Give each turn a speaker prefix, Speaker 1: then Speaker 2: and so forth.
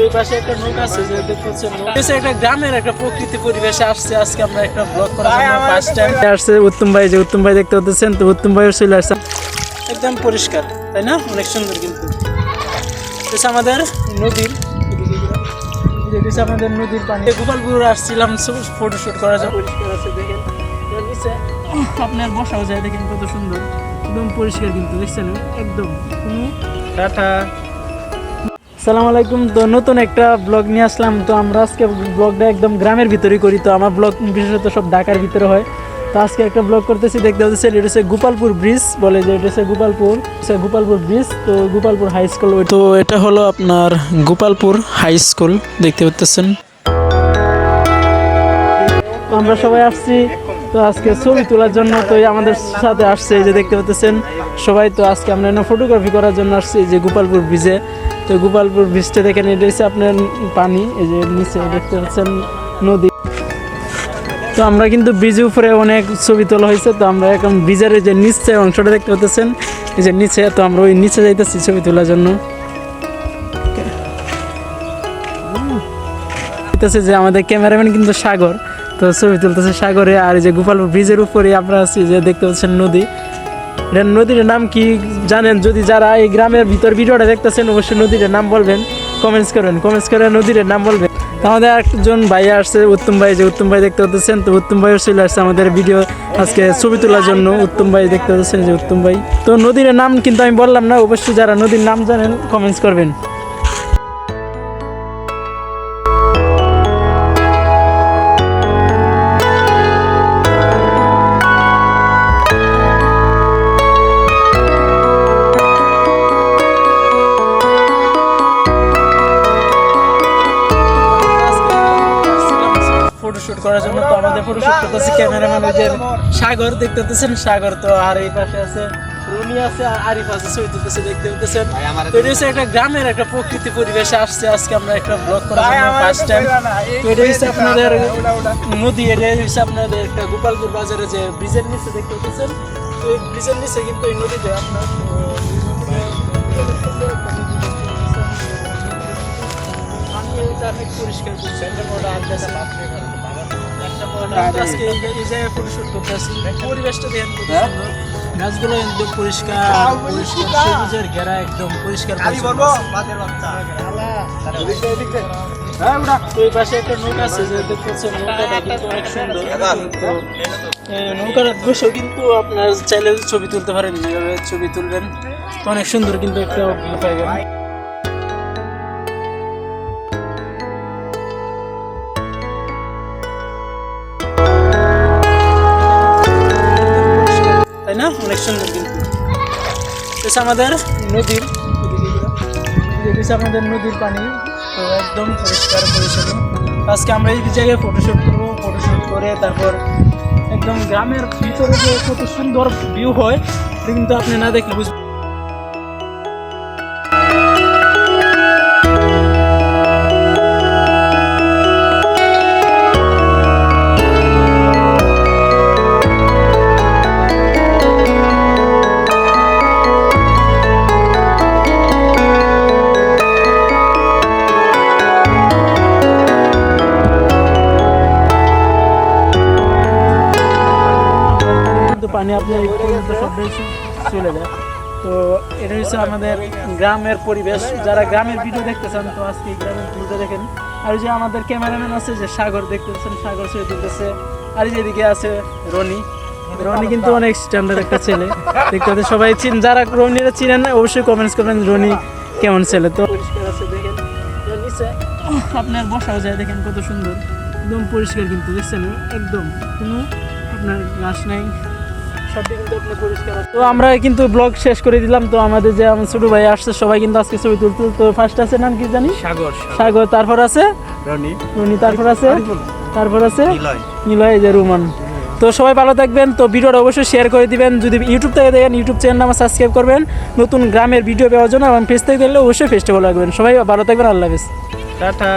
Speaker 1: ওই পাশে একটা নৌকা আছে যে দেখতে পাচ্ছেন একটা গ্রামের একটা প্রকৃতি পরিবেশে আসছে আজকে আমরা একটা ব্লগ করার জন্য ফার্স্ট টাইম আসছে উত্তম ভাই যে উত্তম ভাই দেখতে পাচ্ছেন তো উত্তম ভাই চলে আসছে। একদম পরিষ্কার তাই না? অনেক সুন্দর কিন্তু। আমাদের নদীর হচ্ছে আমাদের নদীর পানি। গোপালপুর আসছিলাম ফটোশুট করার জন্য। পরিষ্কার আছে দেখেন। আপনার বসাও যায় দেখেন কত সুন্দর। একদম পরিষ্কার কিন্তু দেখছেন? একদম। টাটা। সালাম আলাইকুম। তো নতুন একটা ব্লগ নিয়ে আসলাম। তো আমরা আজকে ব্লগটা একদম গ্রামের ভিতরেই করি। তো আমার ব্লগ বিশেষত সব ঢাকার ভিতরে হয়। তো আজকে একটা ব্লগ করতেছি, দেখতে পাচ্ছি এটা হচ্ছে গোপালপুর ব্রিজ বলে যে, এটা হচ্ছে গোপালপুর গোপালপুর ব্রিজ, তো গোপালপুর হাই স্কুল। তো এটা হলো আপনার গোপালপুর হাই স্কুল, দেখতে পাচ্ছেন। আমরা সবাই আসছি, তো আজকে ছবি তোলার জন্য তো আমাদের সাথে আসছে যে দেখতে পাচ্ছেন সবাই। তো আজকে আমরা ফটোগ্রাফি করার জন্য আসছি যে গোপালপুর ব্রিজে। তো গোপালপুর ব্রিজটা দেখেন এটা হচ্ছে আপনার পানি, এই যে নিচে দেখতে পাচ্ছেন নদী। তো আমরা কিন্তু ব্রিজের উপরে অনেক ছবি তোলা হয়েছে, তো আমরা এখন ব্রিজের যে নিচে অংশটা দেখতে পাচ্ছেন, এই যে নিচে, তো আমরা ওই নিচে যাইতেছি ছবি তোলার জন্য। যে আমাদের ক্যামেরাম্যান কিন্তু সাগর, তো ছবি তুলতেছে সাগরে, আর এই যে গোপালপুর ব্রিজের উপরে আমরা আছি, যে দেখতে পাচ্ছেন নদী। এটা নদীর নাম কি জানেন? যদি যারা এই গ্রামের ভিতর ভিডিওটা দেখতেছেন, অবশ্যই নদীর নাম বলবেন। কমেন্টস করবেন কমেন্টস করে নদীর নাম বলবেন। আমাদের একজন ভাই আসছে, উত্তম ভাই। যে উত্তম ভাই দেখতে পাচ্ছেন, তো উত্তম ভাইও চলে আসছে আমাদের ভিডিও আজকে ছবি তোলার জন্য। উত্তম ভাই দেখতে পাচ্ছেন যে উত্তম ভাই। তো নদীর নাম কিন্তু আমি বললাম না, অবশ্যই যারা নদীর নাম জানেন কমেন্টস করবেন। ফটোশুট করার জন্য তো আমাদের ফটোশুট করতেছে ক্যামেরাম্যান ওই যে সাগর দেখতে পাচ্ছেন সাগর তো আর এই পাশে আছে রুনি আছে আর আরিফ আছে ছবি তুলতেছে দেখতে পাচ্ছেন এটা হচ্ছে একটা গ্রামের একটা প্রকৃতি পরিবেশে আসছে আজকে আমরা একটা ব্লগ করার জন্য ফার্স্ট টাইম তো এটা হচ্ছে আপনাদের নদী এটা হচ্ছে আপনাদের একটা গোপালপুর বাজারে যে ব্রিজের নিচে দেখতে পাচ্ছেন তো এই ব্রিজের নিচে কিন্তু এই নদীতে আপনার আমি এটা অনেক পরিষ্কার করছি এই যে- এই জায়গায় ফটোশুট করতে আসছি। পরিবেশটা দেখেন কত সুন্দর। গাছগুলো একদম পরিষ্কার পরিষ্কার সবুজের ঘেরা একদম পরিষ্কার পরিচ্ছন্ন আছে। পাশে একটা নৌকা আছে যে নৌকাটা কিন্তু অনেক সুন্দর। নৌকার বসেও কিন্তু আপনার চাইলে ছবি তুলতে পারেন ছবি তুলবেন তো অনেক সুন্দর কিন্তু একটা পাইবেন না? অনেক সুন্দর কিন্তু। আমাদের নদীর আমাদের নদীর পানি। তো একদম পরিষ্কার, পরিচ্ছন্ন। আজকে আমরা এই জায়গায় ফটোশ্যুট করব। ফটোশ্যুট করে তারপর একদম গ্রামের ভিতরে যে কত সুন্দর ভিউ হয় কিন্তু আপনি না দেখলে বুঝবেন পানি আপনার এই পর্যন্ত সব বেশি চলে যায়। তো এটা হচ্ছে আমাদের গ্রামের পরিবেশ। যারা গ্রামের ভিডিও দেখতে চান তো আজকে গ্রামের ভিডিওটা দেখেন। আর যে আমাদের ক্যামেরাম্যান আছে যে সাগর, দেখতেছেন? সাগর ছবি তুলতেছে আর এই যে এদিকে আছে রনি। রনি কিন্তু অনেক স্ট্যান্ডার্ড একটা ছেলে। দেখতে সবাই চিন, যারা রনিরা চিনেন না, অবশ্যই কমেন্টস করবেন, রনি কেমন ছেলে? তো আছে আপনার বসাও যায়, দেখেন কত সুন্দর। একদম পরিষ্কার কিন্তু, দেখছেন? একদম কোনো আপনার ঘাস নাই। কিন্তু পরিষ্কার তো আমরা কিন্তু ব্লগ শেষ করে দিলাম। তো আমাদের যে আমার ছোট ভাই আসছে সবাই কিন্তু আজকে ছবি তুলতে তো ফার্স্ট আছে নাম কি জানি
Speaker 2: সাগর
Speaker 1: সাগর। তারপর আছে?
Speaker 2: রনি।
Speaker 1: রনি তারপর আছে? তারপর আছে? নিলয়। যে রুমান। তো সবাই ভালো থাকবেন। তো ভিডিওটা অবশ্যই শেয়ার করে দিবেন। যদি ইউটিউব থেকে দেখেন ইউটিউব চ্যানেল আমার সাবস্ক্রাইব করবেন। নতুন গ্রামের ভিডিও পাওয়ার জন্য এবং ফেস থেকে দেখলে অবশ্যই ফেসটা ভালো রাখবেন সবাই ভালো থাকবেন। আল্লাহ হাফেজ।
Speaker 2: টাটা।